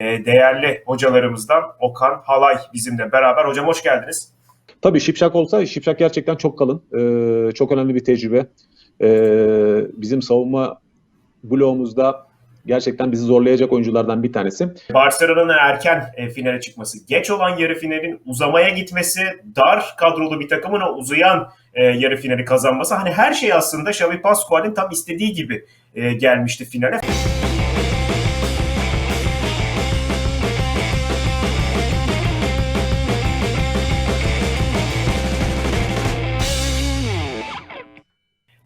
e, değerli hocalarımızdan Okan Halay bizimle beraber. Hocam hoş geldiniz. Tabii Şipşak olsa Şipşak gerçekten çok kalın. Ee, çok önemli bir tecrübe. Ee, bizim savunma bloğumuzda gerçekten bizi zorlayacak oyunculardan bir tanesi. Barcelona'nın erken e, finale çıkması, geç olan yarı finalin uzamaya gitmesi, dar kadrolu bir takımın o uzayan e, yarı finali kazanması. Hani her şey aslında Xavi Pascual'in tam istediği gibi e, gelmişti finale.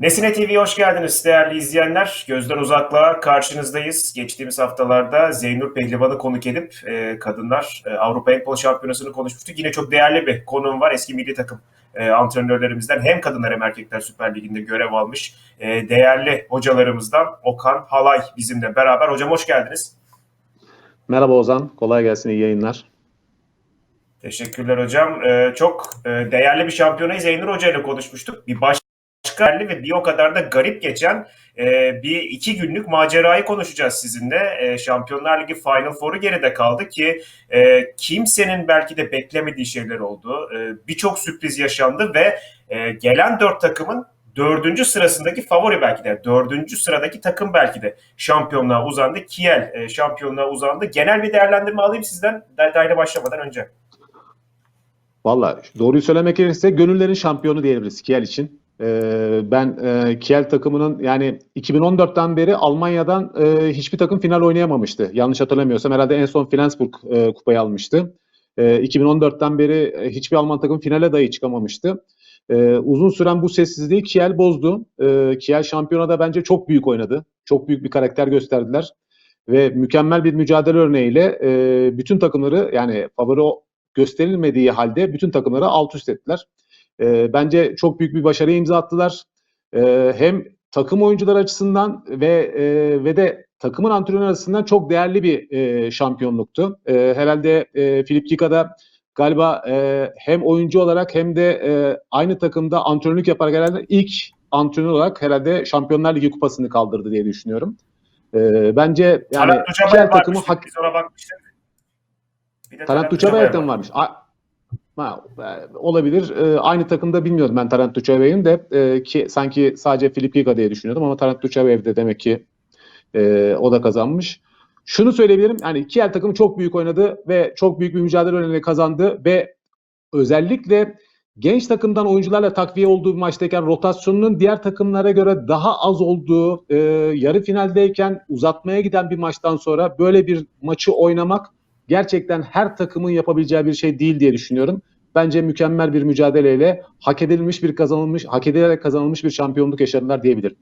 Nesine TV'ye hoş geldiniz değerli izleyenler. Gözden uzaklığa karşınızdayız. Geçtiğimiz haftalarda Zeynur Pehlivan'ı konuk edip e, kadınlar e, Avrupa Handball Şampiyonası'nı konuşmuştuk. Yine çok değerli bir konuğum var. Eski milli takım e, antrenörlerimizden hem kadınlar hem erkekler Süper Ligi'nde görev almış e, değerli hocalarımızdan Okan Halay bizimle beraber. Hocam hoş geldiniz. Merhaba Ozan, kolay gelsin, iyi yayınlar. Teşekkürler hocam. E, çok e, değerli bir şampiyonayı Zeynur Hoca ile konuşmuştuk. Bir baş başka ve bir o kadar da garip geçen e, bir iki günlük macerayı konuşacağız sizinle. E, Şampiyonlar Ligi Final Four'u geride kaldı ki e, kimsenin belki de beklemediği şeyler oldu. E, Birçok sürpriz yaşandı ve e, gelen dört takımın dördüncü sırasındaki favori belki de dördüncü sıradaki takım belki de şampiyonluğa uzandı. Kiel e, şampiyonluğa uzandı. Genel bir değerlendirme alayım sizden detaylı başlamadan önce. Valla doğruyu söylemek gerekirse gönüllerin şampiyonu diyebiliriz Kiel için. Ee, ben e, Kiel takımının yani 2014'ten beri Almanya'dan e, hiçbir takım final oynayamamıştı. Yanlış hatırlamıyorsam herhalde en son Flensburg e, kupayı almıştı. E, 2014'ten beri hiçbir Alman takım finale dahi çıkamamıştı. Uzun süren bu sessizliği Kiel bozdu. Kiel şampiyonada bence çok büyük oynadı. Çok büyük bir karakter gösterdiler. Ve mükemmel bir mücadele örneğiyle bütün takımları yani favori gösterilmediği halde bütün takımları alt üst ettiler. E, bence çok büyük bir başarıya imza attılar. E, hem takım oyuncular açısından ve e, ve de takımın antrenör açısından çok değerli bir e, şampiyonluktu. E, herhalde e, Filip Kika'da galiba e, hem oyuncu olarak hem de e, aynı takımda antrenörlük yaparak herhalde ilk antrenör olarak herhalde Şampiyonlar Ligi kupasını kaldırdı diye düşünüyorum. E, bence yani Talat varmış, takımı hak biz ona bakmıştık. Tarant Uçabay Uçabay'dan varmış. A- Ha, e, olabilir. E, aynı takımda bilmiyordum ben Tarant Uçabay'ın de e, ki sanki sadece Filip Giga diye düşünüyordum ama Tarant Uçabay'de demek ki e, o da kazanmış. Şunu söyleyebilirim. Yani Kiel takımı çok büyük oynadı ve çok büyük bir mücadele önüne kazandı ve özellikle genç takımdan oyuncularla takviye olduğu bir maçtayken rotasyonunun diğer takımlara göre daha az olduğu e, yarı finaldeyken uzatmaya giden bir maçtan sonra böyle bir maçı oynamak gerçekten her takımın yapabileceği bir şey değil diye düşünüyorum. Bence mükemmel bir mücadeleyle hak edilmiş bir kazanılmış, hak edilerek kazanılmış bir şampiyonluk yaşadılar diyebilirim.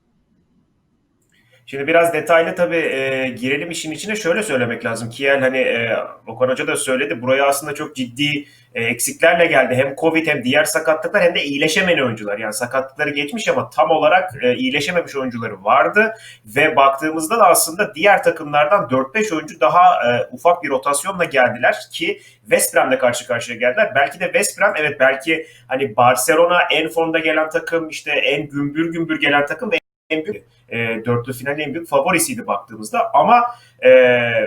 Şimdi biraz detaylı tabii e, girelim işin içine. Şöyle söylemek lazım. Kiel hani e, Okan Hoca da söyledi. Buraya aslında çok ciddi e, eksiklerle geldi. Hem Covid hem diğer sakatlıklar hem de iyileşemeyen oyuncular. Yani sakatlıkları geçmiş ama tam olarak e, iyileşememiş oyuncuları vardı. Ve baktığımızda da aslında diğer takımlardan 4-5 oyuncu daha e, ufak bir rotasyonla geldiler ki West Brom'la karşı karşıya geldiler. Belki de West Brom evet belki hani Barcelona en formda gelen takım işte en gümbür gümbür gelen takım ve en büyük e, dörtlü finalin en büyük favorisiydi baktığımızda. Ama e,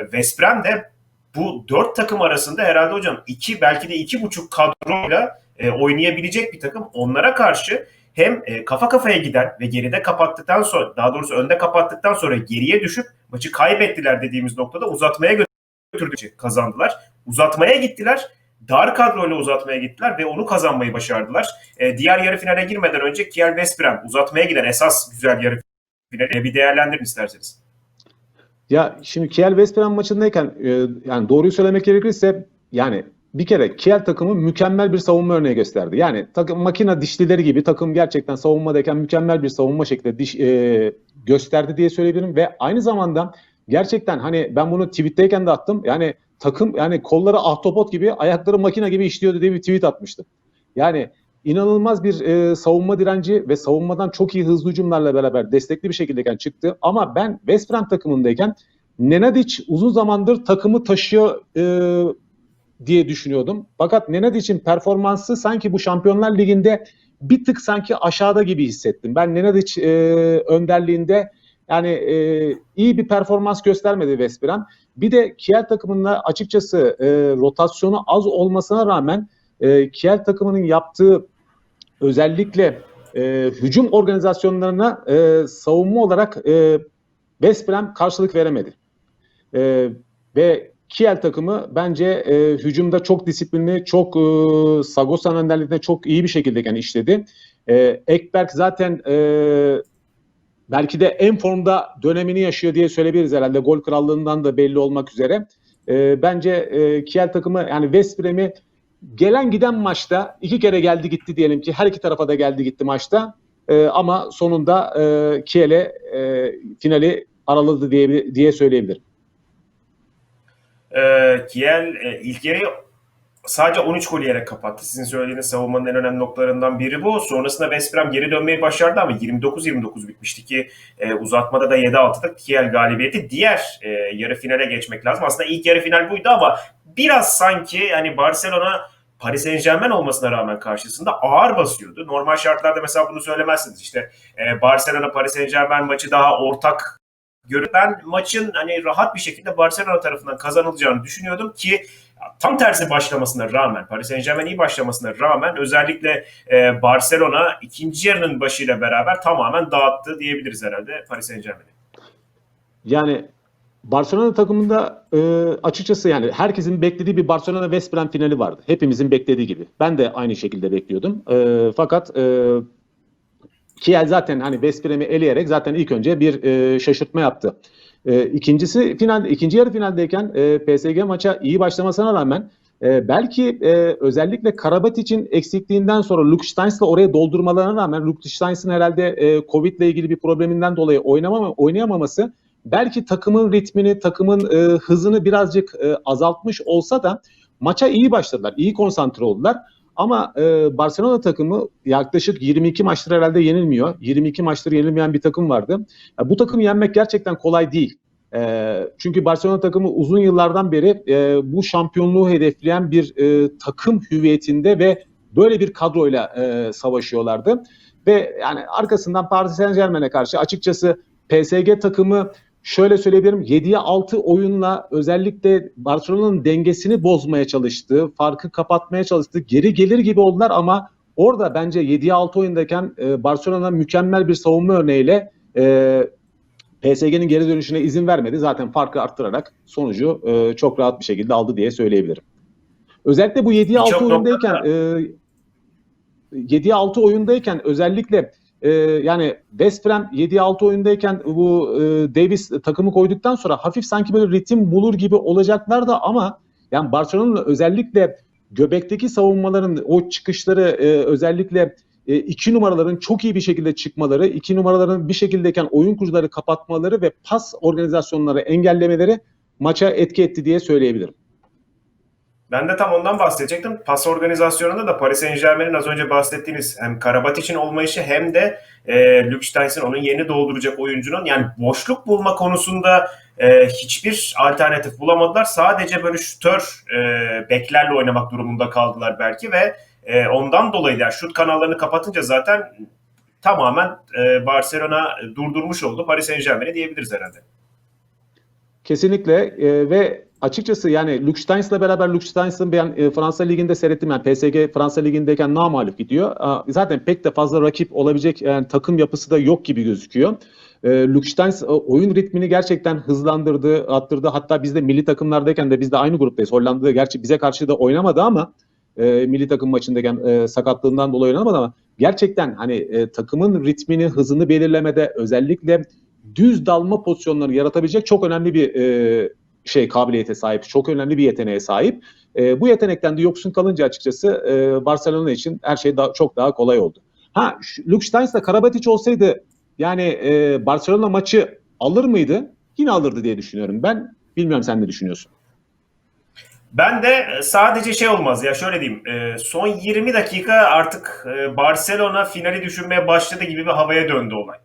West Brom de bu dört takım arasında herhalde hocam iki belki de iki buçuk kadroyla e, oynayabilecek bir takım. Onlara karşı hem e, kafa kafaya giden ve geride kapattıktan sonra daha doğrusu önde kapattıktan sonra geriye düşüp maçı kaybettiler dediğimiz noktada uzatmaya götürdü kazandılar. Uzatmaya gittiler dar kadroyla uzatmaya gittiler ve onu kazanmayı başardılar. E, diğer yarı finale girmeden önce Kiel West Brom uzatmaya giden esas güzel yarı finali bir değerlendirin isterseniz. Ya şimdi Kiel West Brom maçındayken e, yani doğruyu söylemek gerekirse yani bir kere Kiel takımı mükemmel bir savunma örneği gösterdi. Yani takım makina dişlileri gibi takım gerçekten savunmadayken mükemmel bir savunma şekli diş, e, gösterdi diye söyleyebilirim ve aynı zamanda gerçekten hani ben bunu tweetteyken de attım. Yani takım yani kolları ahtapot gibi, ayakları makine gibi işliyordu diye bir tweet atmıştım. Yani inanılmaz bir e, savunma direnci ve savunmadan çok iyi hızlı hücumlarla beraber destekli bir şekildeyken çıktı. Ama ben West Brom takımındayken Nenadic uzun zamandır takımı taşıyor e, diye düşünüyordum. Fakat Nenadic'in performansı sanki bu Şampiyonlar Ligi'nde bir tık sanki aşağıda gibi hissettim. Ben Nenadic e, önderliğinde yani e, iyi bir performans göstermedi West Brom. Bir de Kiel takımında açıkçası e, rotasyonu az olmasına rağmen e, Kiel takımının yaptığı özellikle e, hücum organizasyonlarına e, savunma olarak e, West Brom karşılık veremedi. E, ve Kiel takımı bence e, hücumda çok disiplinli, çok e, Sagosa'nın önderliğinde çok iyi bir şekilde yani işledi. E, Ekberk zaten e, belki de en formda dönemini yaşıyor diye söyleyebiliriz herhalde. Gol krallığından da belli olmak üzere. E, bence e, Kiel takımı yani West Brom'i gelen giden maçta iki kere geldi gitti diyelim ki her iki tarafa da geldi gitti maçta. E, ama sonunda e, Kiel'e e, finali araladı diye diye söyleyebilirim. E, Kiel e, ilk yarıyı sadece 13 gol yiyerek kapattı. Sizin söylediğiniz savunmanın en önemli noktalarından biri bu. Sonrasında West Brom geri dönmeyi başardı ama 29-29 bitmişti ki e, uzatmada da 7-6'da Kiel galibiyeti. Diğer e, yarı finale geçmek lazım. Aslında ilk yarı final buydu ama biraz sanki hani Barcelona Paris Saint Germain olmasına rağmen karşısında ağır basıyordu. Normal şartlarda mesela bunu söylemezsiniz. İşte e, Barcelona Paris Saint Germain maçı daha ortak görüp ben maçın hani rahat bir şekilde Barcelona tarafından kazanılacağını düşünüyordum ki tam tersi başlamasına rağmen Paris Saint Germain iyi başlamasına rağmen özellikle e, Barcelona ikinci yarının başıyla beraber tamamen dağıttı diyebiliriz herhalde Paris Saint Germain'i. Yani Barcelona takımında e, açıkçası yani herkesin beklediği bir Barcelona West Brom finali vardı. Hepimizin beklediği gibi. Ben de aynı şekilde bekliyordum. E, fakat e, Kiel zaten hani West Brom'i eleyerek zaten ilk önce bir e, şaşırtma yaptı. E, ikincisi final, ikinci yarı finaldeyken e, PSG maça iyi başlamasına rağmen e, belki e, özellikle Karabatic'in eksikliğinden sonra Luke oraya doldurmalarına rağmen Luke herhalde e, Covid ile ilgili bir probleminden dolayı oynamama, oynayamaması belki takımın ritmini, takımın e, hızını birazcık e, azaltmış olsa da maça iyi başladılar, iyi konsantre oldular. Ama e, Barcelona takımı yaklaşık 22 maçtır herhalde yenilmiyor. 22 maçtır yenilmeyen bir takım vardı. Ya, bu takımı yenmek gerçekten kolay değil. E, çünkü Barcelona takımı uzun yıllardan beri e, bu şampiyonluğu hedefleyen bir e, takım hüviyetinde ve böyle bir kadroyla e, savaşıyorlardı. Ve yani arkasından Paris Saint Germain'e karşı açıkçası PSG takımı şöyle söyleyebilirim 7'ye 6 oyunla özellikle Barcelona'nın dengesini bozmaya çalıştı. Farkı kapatmaya çalıştı. Geri gelir gibi oldular ama orada bence 7'ye 6 oyundayken e, Barcelona mükemmel bir savunma örneğiyle e, PSG'nin geri dönüşüne izin vermedi. Zaten farkı arttırarak sonucu e, çok rahat bir şekilde aldı diye söyleyebilirim. Özellikle bu 7'ye 6 oyundayken e, 7'ye 6 oyundayken özellikle ee, yani West Brom 7-6 oyundayken bu e, Davis takımı koyduktan sonra hafif sanki böyle ritim bulur gibi olacaklar da ama yani Barcelona'nın özellikle göbekteki savunmaların o çıkışları e, özellikle e, iki numaraların çok iyi bir şekilde çıkmaları, iki numaraların bir şekildeyken oyun kurucuları kapatmaları ve pas organizasyonları engellemeleri maça etki etti diye söyleyebilirim. Ben de tam ondan bahsedecektim. Pas organizasyonunda da Paris Saint Germain'in az önce bahsettiğiniz hem Karabatic'in olmayışı hem de e, Luke onun yeni dolduracak oyuncunun yani boşluk bulma konusunda e, hiçbir alternatif bulamadılar. Sadece böyle şutör e, beklerle oynamak durumunda kaldılar belki ve e, ondan dolayı da şut kanallarını kapatınca zaten tamamen e, Barcelona durdurmuş oldu Paris Saint Germain'i diyebiliriz herhalde. Kesinlikle e, ve açıkçası yani Luke Steins'la beraber Luke Steins'ın ben e, Fransa Ligi'nde seyrettim. Yani PSG Fransa Ligi'ndeyken namalip gidiyor. A, zaten pek de fazla rakip olabilecek yani takım yapısı da yok gibi gözüküyor. E, Luke e, oyun ritmini gerçekten hızlandırdı, attırdı. Hatta biz de milli takımlardayken de biz de aynı gruptayız. Hollanda'da gerçi bize karşı da oynamadı ama e, milli takım maçındayken e, sakatlığından dolayı oynamadı ama gerçekten hani e, takımın ritmini, hızını belirlemede özellikle düz dalma pozisyonları yaratabilecek çok önemli bir e, şey kabiliyete sahip, çok önemli bir yeteneğe sahip. E, bu yetenekten de yoksun kalınca açıkçası e, Barcelona için her şey daha, çok daha kolay oldu. Ha Luke Karabatic olsaydı yani e, Barcelona maçı alır mıydı? Yine alırdı diye düşünüyorum. Ben bilmiyorum sen ne düşünüyorsun? Ben de sadece şey olmaz ya şöyle diyeyim. Son 20 dakika artık Barcelona finali düşünmeye başladı gibi bir havaya döndü olay.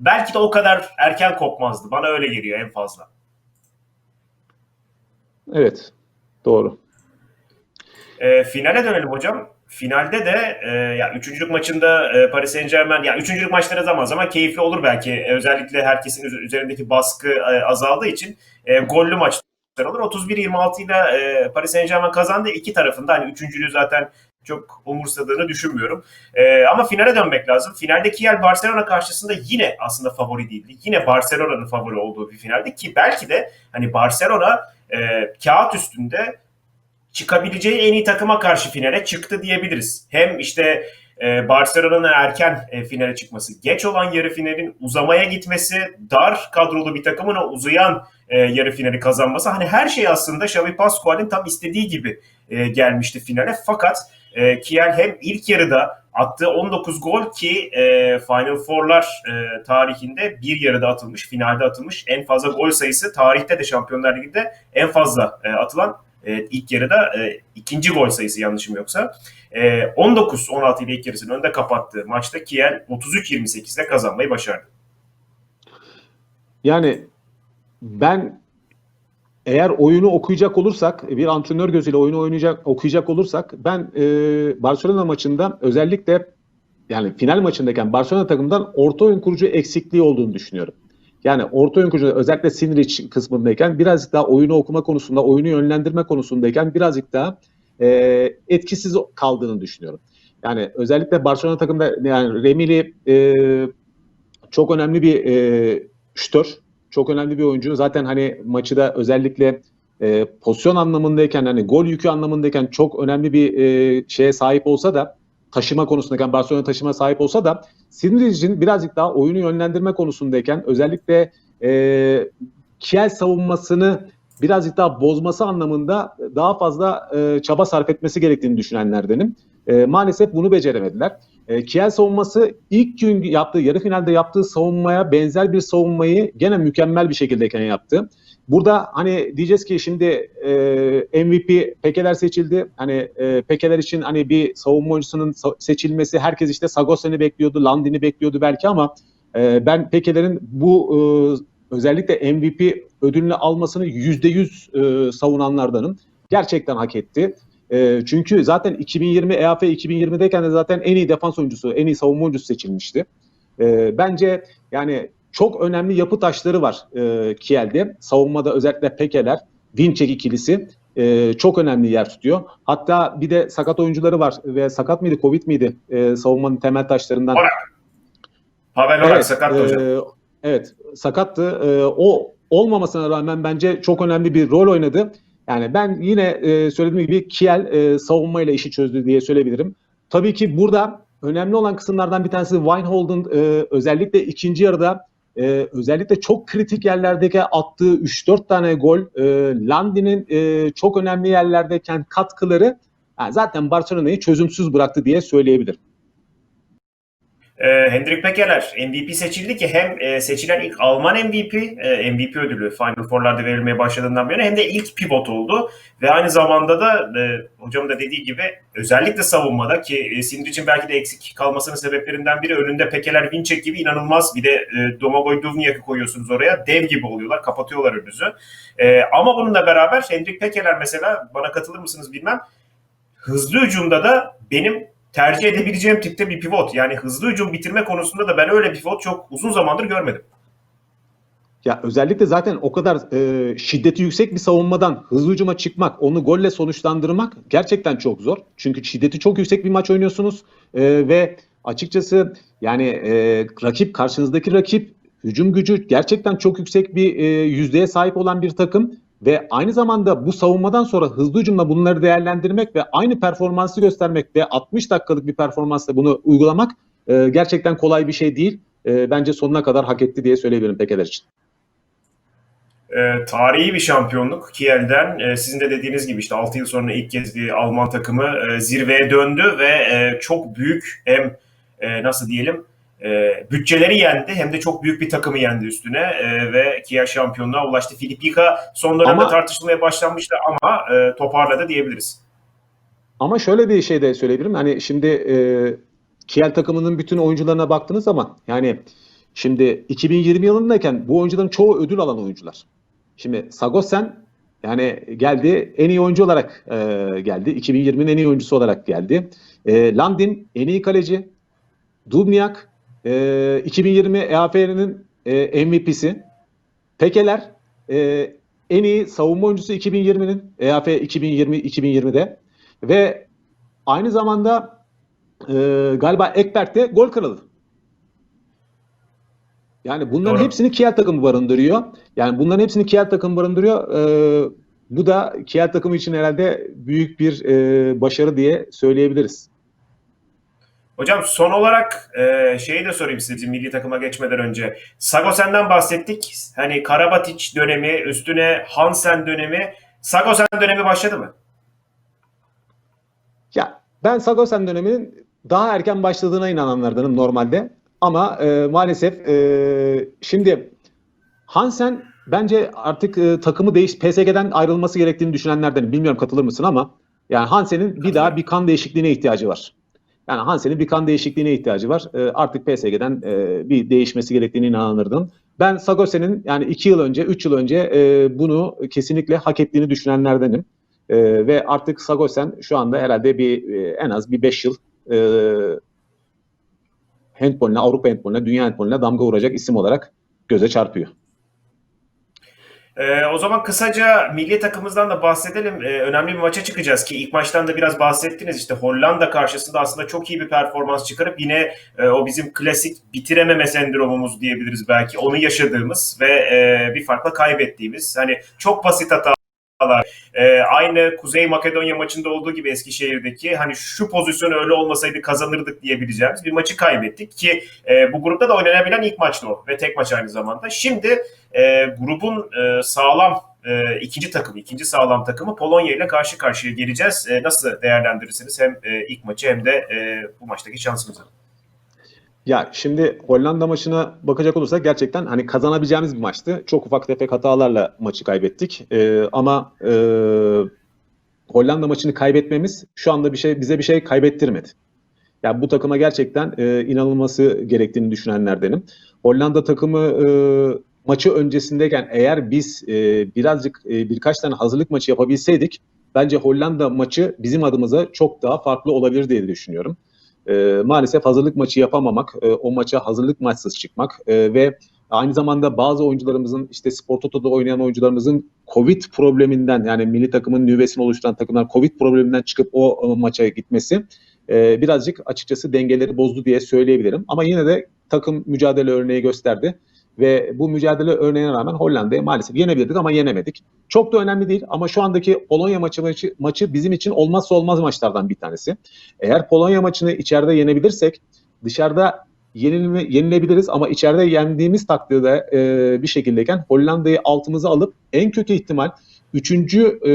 Belki de o kadar erken kopmazdı. Bana öyle geliyor en fazla. Evet. Doğru. E, finale dönelim hocam. finalde de e, ya üçüncülük maçında e, Paris Saint Germain ya üçüncülük maçları zaman zaman keyifli olur belki. E, özellikle herkesin üz- üzerindeki baskı e, azaldığı için e, gollü maçlar olur. 31-26 ile e, Paris Saint Germain kazandı. İki tarafında hani üçüncülüğü zaten çok umursadığını düşünmüyorum. E, ama finale dönmek lazım. Finalde Kiel Barcelona karşısında yine aslında favori değildi. Yine Barcelona'nın favori olduğu bir finaldi ki belki de hani Barcelona e, kağıt üstünde çıkabileceği en iyi takıma karşı finale çıktı diyebiliriz. Hem işte e, Barcelona'nın erken e, finale çıkması, geç olan yarı finalin uzamaya gitmesi, dar kadrolu bir takımın o uzayan e, yarı finali kazanması. Hani her şey aslında Xavi Pascual'in tam istediği gibi e, gelmişti finale. Fakat e, Kiel hem ilk yarıda attığı 19 gol ki e, Final Four'lar e, tarihinde bir yarıda atılmış, finalde atılmış en fazla gol sayısı tarihte de Şampiyonlar Ligi'nde en fazla e, atılan e, ilk yarıda e, ikinci gol sayısı yanlışım yoksa. E, 19-16 ile ilk yarısını önde kapattığı maçta Kiel 33-28'de kazanmayı başardı. Yani ben eğer oyunu okuyacak olursak, bir antrenör gözüyle oyunu oynayacak okuyacak olursak ben e, Barcelona maçında özellikle yani final maçındayken Barcelona takımından orta oyun kurucu eksikliği olduğunu düşünüyorum. Yani orta oyun kurucu özellikle Sinric kısmındayken birazcık daha oyunu okuma konusunda, oyunu yönlendirme konusundayken birazcık daha e, etkisiz kaldığını düşünüyorum. Yani özellikle Barcelona takımda yani Remili e, çok önemli bir e, şütör, çok önemli bir oyuncu. Zaten hani maçı da özellikle e, pozisyon anlamındayken hani gol yükü anlamındayken çok önemli bir e, şeye sahip olsa da taşıma konusundayken Barcelona taşıma sahip olsa da Siniric'in birazcık daha oyunu yönlendirme konusundayken özellikle e, Kiel savunmasını birazcık daha bozması anlamında daha fazla e, çaba sarf etmesi gerektiğini düşünenlerdenim. E, maalesef bunu beceremediler. E, Kiel savunması ilk gün yaptığı, yarı finalde yaptığı savunmaya benzer bir savunmayı gene mükemmel bir şekildeyken yaptı. Burada hani diyeceğiz ki şimdi e, MVP Pekeler seçildi. Hani e, Pekeler için hani bir savunma oyuncusunun seçilmesi herkes işte Sagosen'i bekliyordu, Landin'i bekliyordu belki ama e, ben Pekeler'in bu e, özellikle MVP ödülünü almasını %100 e, savunanlardanım. Gerçekten hak etti. E, çünkü zaten 2020 EAF 2020'deyken de zaten en iyi defans oyuncusu, en iyi savunma oyuncusu seçilmişti. E, bence yani çok önemli yapı taşları var e, Kiel'de. Savunmada özellikle Pekeler, Vinçek ikilisi e, çok önemli yer tutuyor. Hatta bir de sakat oyuncuları var ve sakat mıydı, Covid miydi e, savunmanın temel taşlarından? Orak. Pavel Orak sakattı hocam. e, evet, sakattı. E, o olmamasına rağmen bence çok önemli bir rol oynadı. Yani ben yine e, söylediğim gibi Kiel e, savunmayla işi çözdü diye söyleyebilirim. Tabii ki burada önemli olan kısımlardan bir tanesi Wijnald'ın e, özellikle ikinci yarıda e, özellikle çok kritik yerlerdeki attığı 3-4 tane gol, e, Landi'nin e, çok önemli yerlerdeyken katkıları yani zaten Barcelona'yı çözümsüz bıraktı diye söyleyebilirim. E, Hendrik Pekeler MVP seçildi ki hem e, seçilen ilk Alman MVP, e, MVP ödülü Final Four'larda verilmeye başladığından beri hem de ilk pivot oldu. Ve aynı zamanda da e, hocam da dediği gibi özellikle savunmada ki e, Sindric'in belki de eksik kalmasının sebeplerinden biri önünde Pekeler, Vinçek gibi inanılmaz bir de e, Domagoj Duvniak'ı koyuyorsunuz oraya. Dev gibi oluyorlar, kapatıyorlar önünüzü. E, ama bununla beraber Hendrik Pekeler mesela bana katılır mısınız bilmem. Hızlı hücumda da benim tercih edebileceğim tipte bir pivot. Yani hızlı hücum bitirme konusunda da ben öyle pivot çok uzun zamandır görmedim. Ya özellikle zaten o kadar e, şiddeti yüksek bir savunmadan hızlı hücuma çıkmak, onu golle sonuçlandırmak gerçekten çok zor. Çünkü şiddeti çok yüksek bir maç oynuyorsunuz E, ve açıkçası yani e, rakip karşınızdaki rakip hücum gücü gerçekten çok yüksek bir e, yüzdeye sahip olan bir takım ve aynı zamanda bu savunmadan sonra hızlı hücumla bunları değerlendirmek ve aynı performansı göstermek ve 60 dakikalık bir performansla bunu uygulamak e, gerçekten kolay bir şey değil. E, bence sonuna kadar hak etti diye söyleyebilirim Pekeler için. E, tarihi bir şampiyonluk Kiel'den. E, sizin de dediğiniz gibi işte 6 yıl sonra ilk kez bir Alman takımı e, zirveye döndü ve e, çok büyük hem e, nasıl diyelim e, bütçeleri yendi hem de çok büyük bir takımı yendi üstüne e, ve Kiel şampiyonluğa ulaştı. Filipika son dönemde Ama- tartışılmaya başlanmıştı ama e, toparladı diyebiliriz. Ama şöyle bir şey de söyleyebilirim. Hani şimdi e, Kiel takımının bütün oyuncularına baktığınız zaman yani şimdi 2020 yılındayken bu oyuncuların çoğu ödül alan oyuncular. Şimdi Sagosen Yani geldi en iyi oyuncu olarak e, geldi. 2020'nin en iyi oyuncusu olarak geldi. E, Landin en iyi kaleci. Dubnyak e, 2020 EAFR'nin e, MVP'si. Pekeler e, en iyi savunma oyuncusu 2020'nin EAF 2020-2020'de ve aynı zamanda e, galiba Ekbert de gol kralı. Yani bunların Doğru. hepsini Kiel takımı barındırıyor. Yani bunların hepsini Kiel takımı barındırıyor. Ee, bu da Kiel takımı için herhalde büyük bir e, başarı diye söyleyebiliriz. Hocam son olarak e, şeyi de sorayım size milli takıma geçmeden önce. Sagosen'den bahsettik. Hani Karabatic dönemi, üstüne Hansen dönemi. Sagosen dönemi başladı mı? Ya ben Sagosen döneminin daha erken başladığına inananlardanım normalde. Ama e, maalesef e, şimdi Hansen bence artık e, takımı değiş PSG'den ayrılması gerektiğini düşünenlerdenim. Bilmiyorum katılır mısın ama yani Hansen'in bir daha bir kan değişikliğine ihtiyacı var. Yani Hansen'in bir kan değişikliğine ihtiyacı var. E, artık PSG'den e, bir değişmesi gerektiğine inanırdım. Ben Sagosen'in yani 2 yıl önce, 3 yıl önce e, bunu kesinlikle hak ettiğini düşünenlerdenim. E, ve artık Sagosen şu anda herhalde bir e, en az bir 5 yıl e, handbolüne, Avrupa handbolüne, dünya handbolüne damga vuracak isim olarak göze çarpıyor. Ee, o zaman kısaca milli takımımızdan da bahsedelim. Ee, önemli bir maça çıkacağız ki ilk maçtan da biraz bahsettiniz. İşte Hollanda karşısında aslında çok iyi bir performans çıkarıp yine e, o bizim klasik bitirememe sendromumuz diyebiliriz belki. Onu yaşadığımız ve e, bir farkla kaybettiğimiz. Hani çok basit hatalar. E, aynı Kuzey Makedonya maçında olduğu gibi Eskişehir'deki hani şu pozisyon öyle olmasaydı kazanırdık diyebileceğimiz bir maçı kaybettik ki e, bu grupta da oynanabilen ilk maçtı o ve tek maç aynı zamanda. Şimdi e, grubun e, sağlam e, ikinci takımı, ikinci sağlam takımı Polonya ile karşı karşıya geleceğiz. E, nasıl değerlendirirsiniz hem e, ilk maçı hem de e, bu maçtaki şansımızı? Ya şimdi Hollanda maçına bakacak olursak gerçekten hani kazanabileceğimiz bir maçtı. Çok ufak tefek hatalarla maçı kaybettik. Ee, ama e, Hollanda maçını kaybetmemiz şu anda bir şey bize bir şey kaybettirmedi. Yani bu takıma gerçekten e, inanılması gerektiğini düşünenlerdenim. Hollanda takımı e, maçı öncesindeyken eğer biz e, birazcık e, birkaç tane hazırlık maçı yapabilseydik bence Hollanda maçı bizim adımıza çok daha farklı olabilir diye düşünüyorum. E, maalesef hazırlık maçı yapamamak, e, o maça hazırlık maçsız çıkmak e, ve aynı zamanda bazı oyuncularımızın işte Spor Toto'da oynayan oyuncularımızın Covid probleminden yani milli takımın nüvesini oluşturan takımlar Covid probleminden çıkıp o, o maça gitmesi e, birazcık açıkçası dengeleri bozdu diye söyleyebilirim. Ama yine de takım mücadele örneği gösterdi. Ve bu mücadele örneğine rağmen Hollanda'yı maalesef yenebilirdik ama yenemedik. Çok da önemli değil ama şu andaki Polonya maçı, maçı, maçı bizim için olmazsa olmaz maçlardan bir tanesi. Eğer Polonya maçını içeride yenebilirsek dışarıda yenilme, yenilebiliriz ama içeride yendiğimiz takdirde e, bir şekildeyken Hollanda'yı altımıza alıp en kötü ihtimal üçüncü e,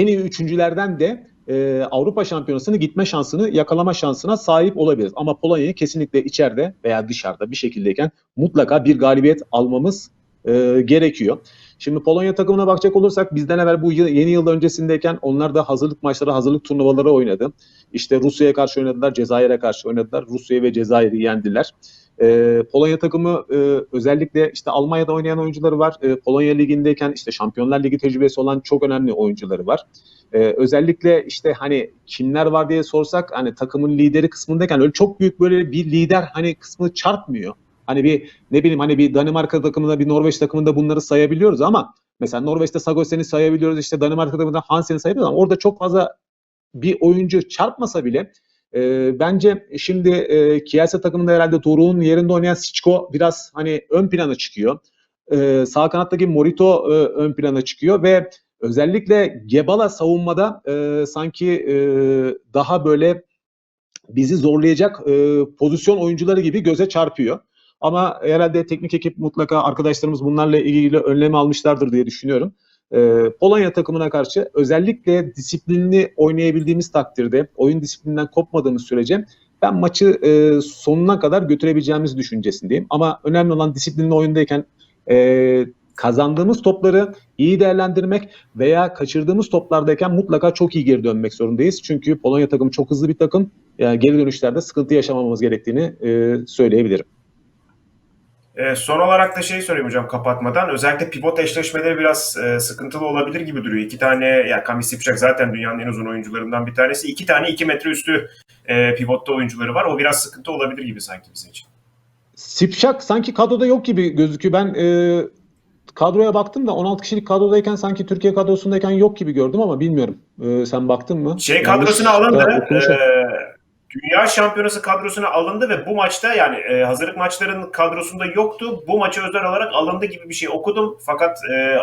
en iyi üçüncülerden de e, Avrupa Şampiyonası'nı gitme şansını yakalama şansına sahip olabiliriz. Ama Polonya'yı kesinlikle içeride veya dışarıda bir şekildeyken mutlaka bir galibiyet almamız e, gerekiyor. Şimdi Polonya takımına bakacak olursak bizden evvel bu yeni yıl öncesindeyken onlar da hazırlık maçları, hazırlık turnuvaları oynadı. İşte Rusya'ya karşı oynadılar, Cezayir'e karşı oynadılar. Rusya ve Cezayir'i yendiler. Ee, Polonya takımı e, özellikle işte Almanya'da oynayan oyuncuları var. E, Polonya ligindeyken işte Şampiyonlar Ligi tecrübesi olan çok önemli oyuncuları var. Ee, özellikle işte hani kimler var diye sorsak hani takımın lideri kısmındayken öyle çok büyük böyle bir lider hani kısmı çarpmıyor. Hani bir ne bileyim hani bir Danimarka takımında bir Norveç takımında bunları sayabiliyoruz ama mesela Norveç'te Sagosen'i sayabiliyoruz işte Danimarka takımında Hansen'i sayabiliyoruz ama orada çok fazla bir oyuncu çarpmasa bile e, bence şimdi e, Kielce takımında herhalde Doruk'un yerinde oynayan Sichko biraz hani ön plana çıkıyor. E, sağ kanattaki Morito e, ön plana çıkıyor ve özellikle Gebala savunmada e, sanki e, daha böyle bizi zorlayacak e, pozisyon oyuncuları gibi göze çarpıyor. Ama herhalde teknik ekip mutlaka arkadaşlarımız bunlarla ilgili önlem almışlardır diye düşünüyorum. E, Polonya takımına karşı özellikle disiplinli oynayabildiğimiz takdirde, oyun disiplininden kopmadığımız sürece ben maçı e, sonuna kadar götürebileceğimiz düşüncesindeyim. Ama önemli olan disiplinli oyundayken e, kazandığımız topları iyi değerlendirmek veya kaçırdığımız toplardayken mutlaka çok iyi geri dönmek zorundayız. Çünkü Polonya takımı çok hızlı bir takım. Yani geri dönüşlerde sıkıntı yaşamamamız gerektiğini e, söyleyebilirim. E, son olarak da şey sorayım hocam kapatmadan. Özellikle pivot eşleşmeleri biraz e, sıkıntılı olabilir gibi duruyor. İki tane, ya Kamil Sipşak zaten dünyanın en uzun oyuncularından bir tanesi. İki tane iki metre üstü e, pivotta oyuncuları var. O biraz sıkıntı olabilir gibi sanki bizim için. Sipşak sanki kadroda yok gibi gözüküyor. Ben e, kadroya baktım da 16 kişilik kadrodayken sanki Türkiye kadrosundayken yok gibi gördüm ama bilmiyorum. E, sen baktın mı? Şey kadrosuna alındı. e, Dünya Şampiyonası kadrosuna alındı ve bu maçta yani e, hazırlık maçlarının kadrosunda yoktu. Bu maça özel olarak alındı gibi bir şey okudum. Fakat e,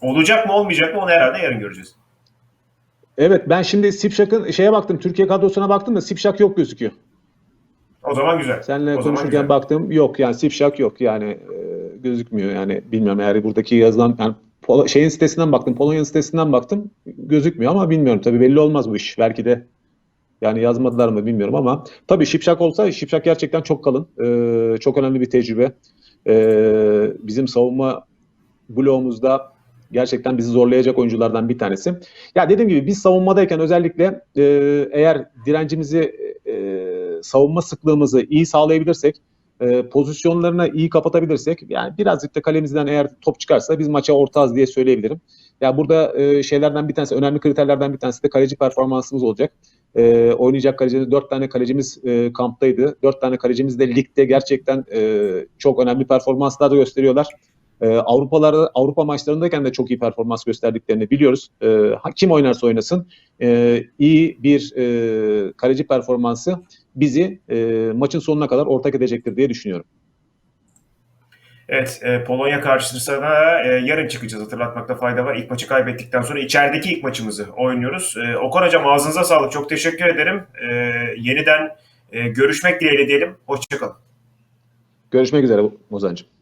olacak mı olmayacak mı onu herhalde yarın göreceğiz. Evet ben şimdi Sipşak'ın şeye baktım. Türkiye kadrosuna baktım da Sipşak yok gözüküyor. O zaman güzel. Seninle O konuşurken güzel. baktım yok yani Sipşak yok yani e, gözükmüyor yani bilmiyorum eğer buradaki yazılan yani Pol- şeyin sitesinden baktım Polonya'nın sitesinden baktım gözükmüyor ama bilmiyorum tabii belli olmaz bu iş belki de yani yazmadılar mı bilmiyorum ama tabii Şipşak olsa Şipşak gerçekten çok kalın E, çok önemli bir tecrübe E, bizim savunma bloğumuzda gerçekten bizi zorlayacak oyunculardan bir tanesi. Ya dediğim gibi biz savunmadayken özellikle e, eğer direncimizi e, savunma sıklığımızı iyi sağlayabilirsek e, pozisyonlarına iyi kapatabilirsek yani birazcık da kalemizden eğer top çıkarsa biz maça ortağız diye söyleyebilirim. Ya burada e, şeylerden bir tanesi önemli kriterlerden bir tanesi de kaleci performansımız olacak. E, oynayacak kalecimiz dört tane kalecimiz e, kamptaydı. Dört tane kalecimiz de ligde gerçekten e, çok önemli performanslar da gösteriyorlar. E, Avrupalarda Avrupa maçlarındayken de çok iyi performans gösterdiklerini biliyoruz. E, kim oynarsa oynasın e, iyi bir e, kaleci performansı bizi e, maçın sonuna kadar ortak edecektir diye düşünüyorum. Evet, e, Polonya karşısına e, yarın çıkacağız hatırlatmakta fayda var. İlk maçı kaybettikten sonra içerideki ilk maçımızı oynuyoruz. E, Okan Hocam ağzınıza sağlık. Çok teşekkür ederim. E, yeniden e, görüşmek dileğiyle diyelim. Hoşçakalın. Görüşmek üzere Ozan'cığım.